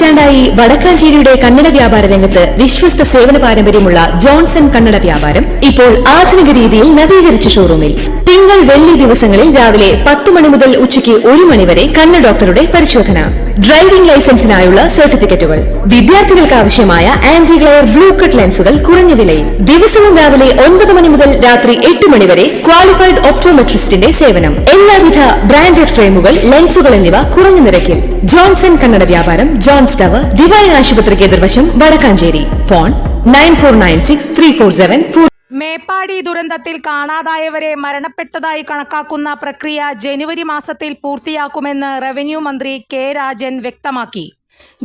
പതിറ്റാണ്ടായി വടക്കാഞ്ചേരിയുടെ കന്നഡ വ്യാപാര രംഗത്ത് വിശ്വസ്ത സേവന പാരമ്പര്യമുള്ള ജോൺസൺ കന്നഡ വ്യാപാരം ഇപ്പോൾ ആധുനിക രീതിയിൽ നവീകരിച്ച ഷോറൂമിൽ. തിങ്കൾ വെള്ളി ദിവസങ്ങളിൽ രാവിലെ പത്ത് മണി മുതൽ ഉച്ചയ്ക്ക് ഒരു മണി വരെ കണ്ണ് ഡോക്ടറുടെ പരിശോധന. ഡ്രൈവിംഗ് ലൈസൻസിനായുള്ള സർട്ടിഫിക്കറ്റുകൾ. വിദ്യാർത്ഥികൾക്ക് ആവശ്യമായ ആന്റി ഗ്ലെയർ ബ്ലൂ കട്ട് ലെൻസുകൾ കുറഞ്ഞ വിലയിൽ. ദിവസവും രാവിലെ ഒൻപത് മണി മുതൽ രാത്രി എട്ട് മണി വരെ ക്വാളിഫൈഡ് ഒപ്റ്റോമെട്രിസ്റ്റിന്റെ സേവനം. എല്ലാവിധ ബ്രാൻഡഡ് ഫ്രെയിമുകൾ ലെൻസുകൾ എന്നിവ കുറഞ്ഞ നിരക്കിൽ. ജോൺസൺ കണ്ണട വ്യാപാരം ജോൺസ് ടവർ ഡിവൈൻ ആശുപത്രിക്ക് എതിർവശം Vadakkanchery. Phone nine four nine six three four seven four Meppadi ദുരന്തത്തിൽ കാണാതായവരെ മരണപ്പെട്ടതായി കണക്കാക്കുന്ന പ്രക്രിയ ജനുവരി മാസത്തിൽ പൂർത്തിയാക്കുമെന്ന് റവന്യൂ മന്ത്രി കെ രാജൻ വ്യക്തമാക്കി.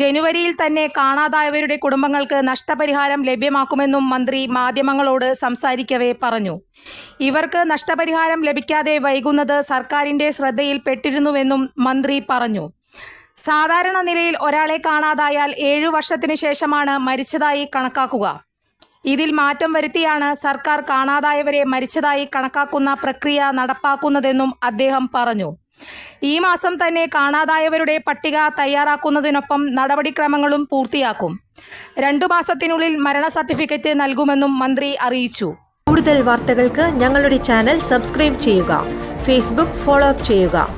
ജനുവരിയിൽ തന്നെ കാണാതായവരുടെ കുടുംബങ്ങൾക്ക് നഷ്ടപരിഹാരം ലഭ്യമാക്കുമെന്നും മന്ത്രി മാധ്യമങ്ങളോട് സംസാരിക്കവേ പറഞ്ഞു. ഇവർക്ക് നഷ്ടപരിഹാരം ലഭിക്കാതെ വൈകുന്നത് സർക്കാരിന്റെ ശ്രദ്ധയിൽപ്പെട്ടിരുന്നുവെന്നും മന്ത്രി പറഞ്ഞു. സാധാരണ നിലയിൽ ഒരാളെ കാണാതായാൽ ഏഴു വർഷത്തിനു ശേഷമാണ് മരിച്ചതായി കണക്കാക്കുക. ഇതിൽ മാറ്റം വരുത്തിയാണ് സർക്കാർ കാണാതായവരെ മരിച്ചതായി കണക്കാക്കുന്ന പ്രക്രിയ നടപ്പാക്കുന്നതെന്നും അദ്ദേഹം പറഞ്ഞു. ഈ മാസം തന്നെ കാണാതായവരുടെ പട്ടിക തയ്യാറാക്കുന്നതിനൊപ്പം നടപടിക്രമങ്ങളും പൂർത്തിയാക്കും. രണ്ടു മാസത്തിനുള്ളിൽ മരണ സർട്ടിഫിക്കറ്റ് നൽകുമെന്നും മന്ത്രി അറിയിച്ചു. കൂടുതൽ വാർത്തകൾക്ക് ഞങ്ങളുടെ ചാനൽ സബ്സ്ക്രൈബ് ചെയ്യുക. ഫേസ്ബുക്ക് ഫോളോ അപ്പ് ചെയ്യുക.